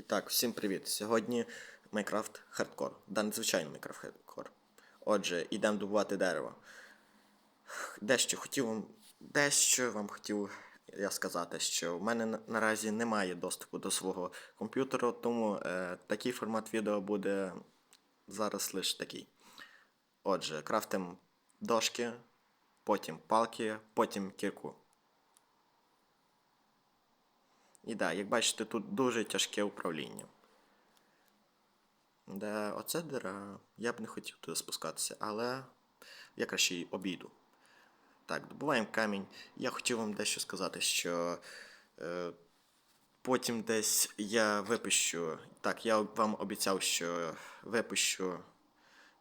І так, всім привіт! Сьогодні Minecraft Hardcore. Да, незвичайний Minecraft Hardcore. Отже, йдемо добувати дерево. Дещо хотів вам. Дещо вам хотів я сказати, що в мене наразі немає доступу до свого комп'ютера, тому е, такий формат відео буде зараз лише такий. Отже, крафтим дошки, потім палки, потім кірку. І да, як бачите, тут дуже тяжке управління. Да, оце дира. Я б не хотів туди спускатися, але я краще й обійду. Так, добуваємо камінь. Я хотів вам дещо сказати, що е, потім десь я випущу. Так, я вам обіцяв, що випущу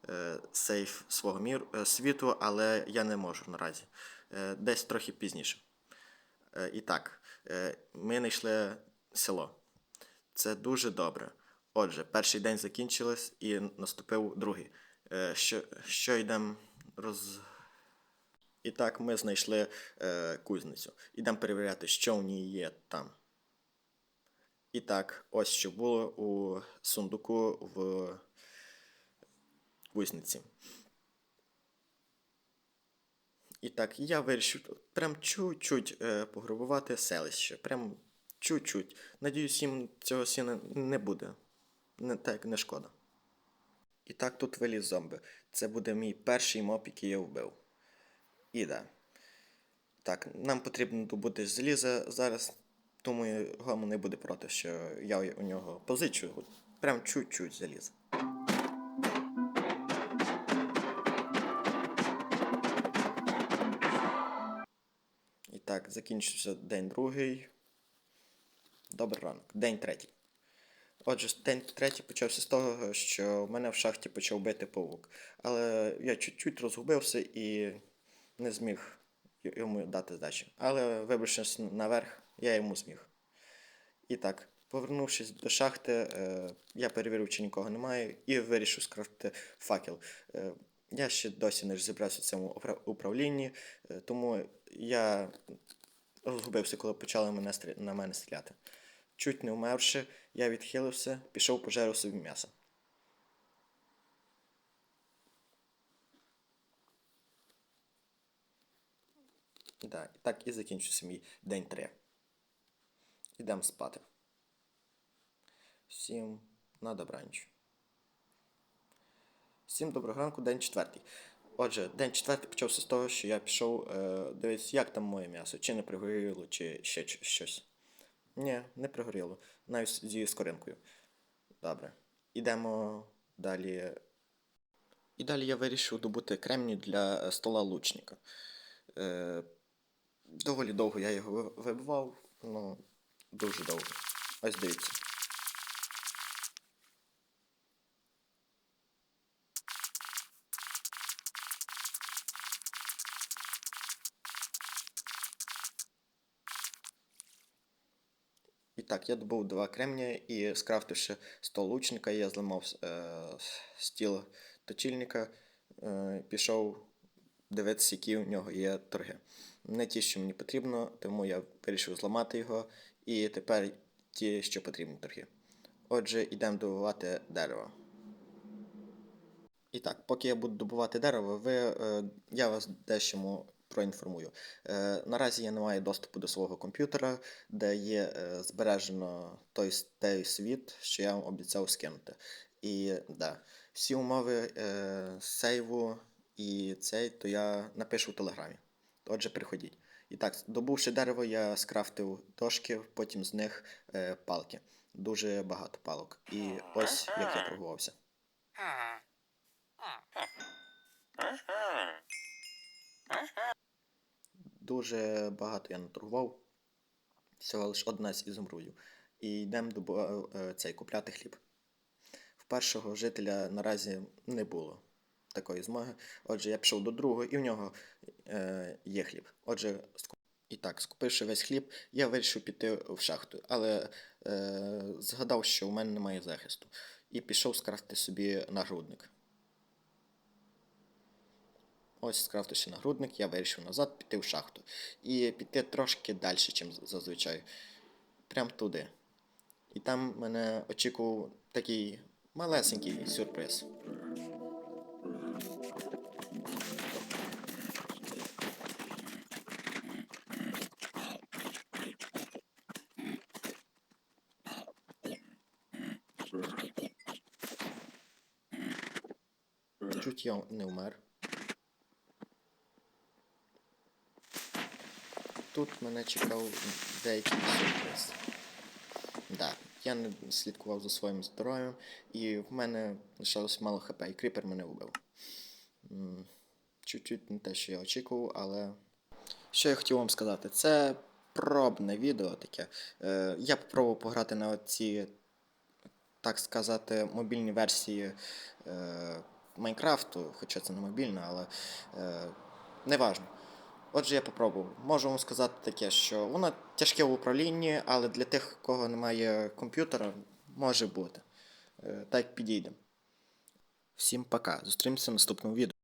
е, сейф свого мір, е, світу, але я не можу наразі. Е, десь трохи пізніше. Е, І так, ми знайшли село. Це дуже добре. Отже, перший день закінчилось і наступив другий. Е, Що, що йдемо роз. І так, ми знайшли е, кузницю. Ідемо перевіряти, що в ній є там. І так, ось що було у сундуку в кузниці. І так, я вирішив прям чуть-чуть е, пограбувати селище. Прям чуть-чуть. Надіюсь, їм цього сіна не буде. Не так не шкода. І так тут виліз зомби. Це буде мій перший моб, який я вбив. І да. Так, нам потрібно добути заліза зараз. Думаю, Гомо не буде проти, що я у нього позичу. Прям чуть-чуть заліза. Так, закінчився день другий. Добрий ранок. День третій. Отже, день третій почався з того, що в мене в шахті почав бити павук. Але я чуть-чуть розгубився і не зміг йому дати здачі. Але вибравшись наверх, я йому зміг. І так, повернувшись до шахти, е, я перевірив, чи нікого немає, і вирішив скрафтити факел. Я ще досі не розібрався в цьому управлінні, е, тому я розгубився, коли почали мене стрі- на мене стріляти. Чуть не вмерши, я відхилився, пішов пожерив собі м'ясо. Да, так і закінчився мій день 3. Ідемо спати. Всім на добраніч. Всім доброго ранку, день четвертий. Отже, день четвертий почався з того, що я пішов е, дивитися, як там моє м'ясо, чи не пригоріло, чи ще щось. Ні, не пригоріло. Навіть зі скоринкою. Добре. Ідемо далі. І далі я вирішив добути кремній для е, стола лучника. Е, доволі довго я його вибивав, ну, дуже довго. Ось дивіться. Так, я добув два кремня і скрафтивши стол лучника, я зламав е, стіл точильника, е, пішов дивитися, які у нього є торги. Не ті, що мені потрібно, тому я вирішив зламати його, і тепер ті, що потрібні торги. Отже, йдемо добувати дерево. І так, поки я буду добувати дерево, ви, е, я вас дещому проінформую. Е, наразі я не маю доступу до свого комп'ютера, де є е, збережено той, той світ, що я вам обіцяв скинути. І да, всі умови е, сейву і цей, то я напишу в телеграмі. Отже, приходіть. І так, добувши дерево, я скрафтив дошки, потім з них е, палки. Дуже багато палок. І ось як я торгувався. Дуже багато я наторгував. Всього лише одна з ізумрудів. І йдемо до е, цей купляти хліб. В першого жителя наразі не було такої змоги. Отже, я пішов до другого, і в нього е, є хліб. Отже, ску- і так, скупивши весь хліб, я вирішив піти в шахту, але е, згадав, що в мене немає захисту. І пішов скрафти собі нагрудник. Ось скрафтивши нагрудник, я вирішив назад піти в шахту. І піти трошки далі, ніж зазвичай. Прям туди. І там мене очікував такий малесенький сюрприз. Чуть я не вмер. Тут мене чекав деякий сюрприз. Да, я не слідкував за своїм здоров'ям, і в мене лишалось мало хп, і кріпер мене вбив. Чуть-чуть не те, що я очікував, але. Що я хотів вам сказати, це пробне відео таке. Е, я попробував пограти на ці, так сказати, мобільні версії е, Майнкрафту, хоча це не мобільна, але е, неважно. Отже, я попробував. Можу вам сказати таке, що воно тяжке в управлінні, але для тих, у кого немає комп'ютера, може бути. Е, Так підійде. Всім пока. Зустрінемося в наступному відео.